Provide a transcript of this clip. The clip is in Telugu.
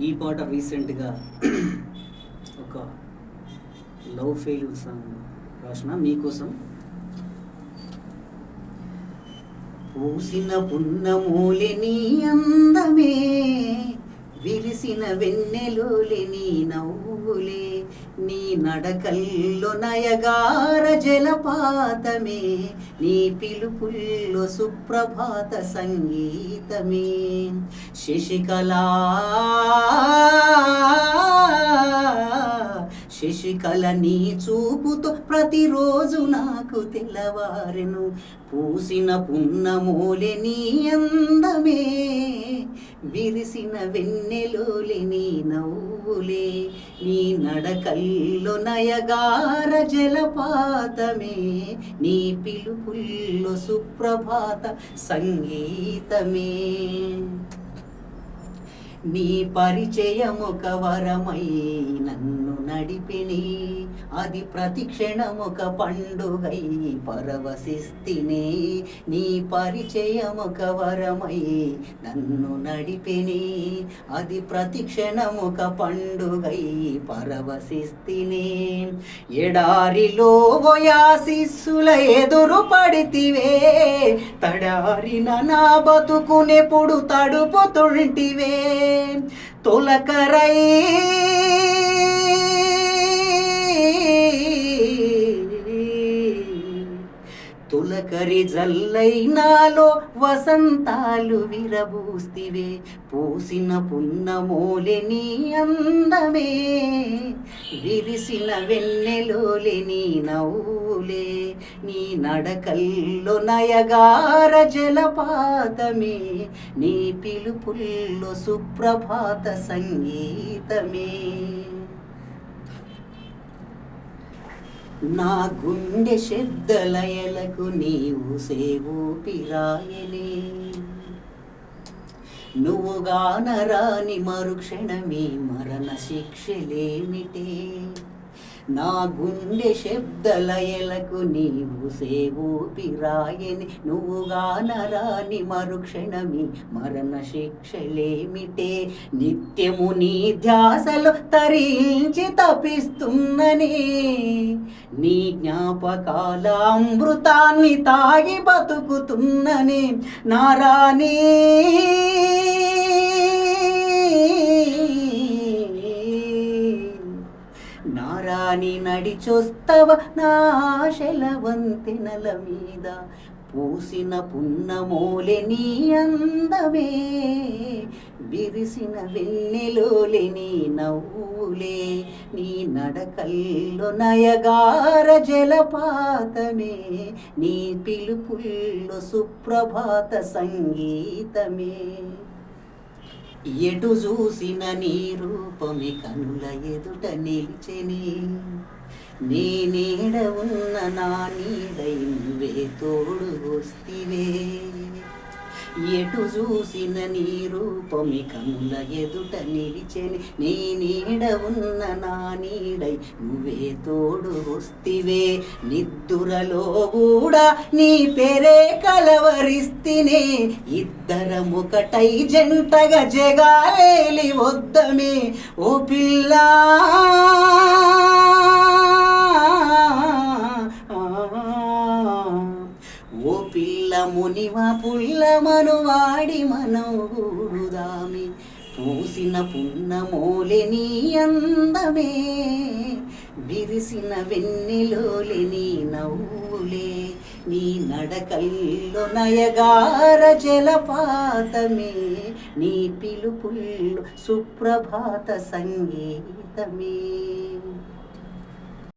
ఈ పాట రీసెంట్గా ఒక లవ్ ఫెయిల్ సాంగ్ రాసిన మీకోసం. పూసిన పున్నమూలి నీ అందమే విరిసిన వెన్నెలోలి నీ నవ్వులే నీ నడకల్లో నయగార జలపాతమే నీ పిలుపుల్లో సుప్రభాత సంగీతమే. శశికళా కల నీ చూపుతో ప్రతిరోజు నాకు తెల్లవారెను. పూసిన పున్నమోలె నీ అందమే విరిసిన వెన్నెలోలే నీ నవ్వులే. నీ నడకల్లో నయగార జలపాతమే నీ పిలుపుల్లో సుప్రభాత సంగీతమే. నీ పరిచయము వరమై నడిపిని. అది ప్రతిక్షణమొక పండుగై పరవశిస్తిని. నీ పరిచయమొక వరమై నన్ను నడిపిని. అది ప్రతిక్షణమొక పండుగై పరవశిస్తిని. ఎడారిలో ఓయాశిస్సుల ఎదురు పడితివే. తడారిన నా బతుకునెప్పుడు తడుపుతుంటివే. తొలకరై తులకరి జల్లై నాలో వసంతాలు విరబూస్తివే పూసిన పున్నమోలెని అందమే విరిసిన వెన్నెలోలెని నవ్వులే. నీ నడకల్లో నయగార జలపాతమే నీ పిలుపుల్లో సుప్రభాత సంగీతమే. నా గుండె శబ్దలయలకు నీవు సేవు పిరాయలే. నువ్వుగానరాని మరుక్షణమే మరణ శిక్షలేమిటే. నా గుండె శబ్దలయలకు నీవు సేవోపిరాయని నువ్వుగా నరాని మరుక్షణమి మరణ శిక్షలేమిటే. నిత్యము నీ ధ్యాసలు తరించి తపిస్తున్ననే. నీ జ్ఞాపకాల అమృతాన్ని తాగి బతుకుతున్ననే. నారాణి కాని నడిచొస్తవ నాశల వంతెనల మీద. పూసిన పున్నమోలె నీ అందమే. విరిసిన వెన్నెలోలె నీ నవ్వులే. నీ నడకల్లో నయగార జలపాతమే. నీ పిలుపుల్లో సుప్రభాత సంగీతమే. ఎటు చూసిన నీ రూపమి కనుల ఎదుట నిలిచెని. నీ నీడ ఉన్న నా నీడై నువ్వే తోడు వస్తివే. ఎటు చూసిన నీ రూపమి కనుల ఎదుట నిలిచెని. నీ నీడ ఉన్న నా నీడై నువ్వే తోడు వస్తివే. నిద్దురలో కూడా నీ పేరే కలవరిస్తినే. ఇద్దరమొకటై జంటగా జగాలేలి వద్దమే. ఓ పిల్లా మునివ పుల్ల మనువాడి మనవుడుదామి పూసిన పున్నమోలె నీ అందమే. బిరిసిన వెన్నెలోలిని నవ్వులే. నీ నడకల్లో నయగార జలపాతమే. నీ పిలుపుల్లో సుప్రభాత సంగీతమే.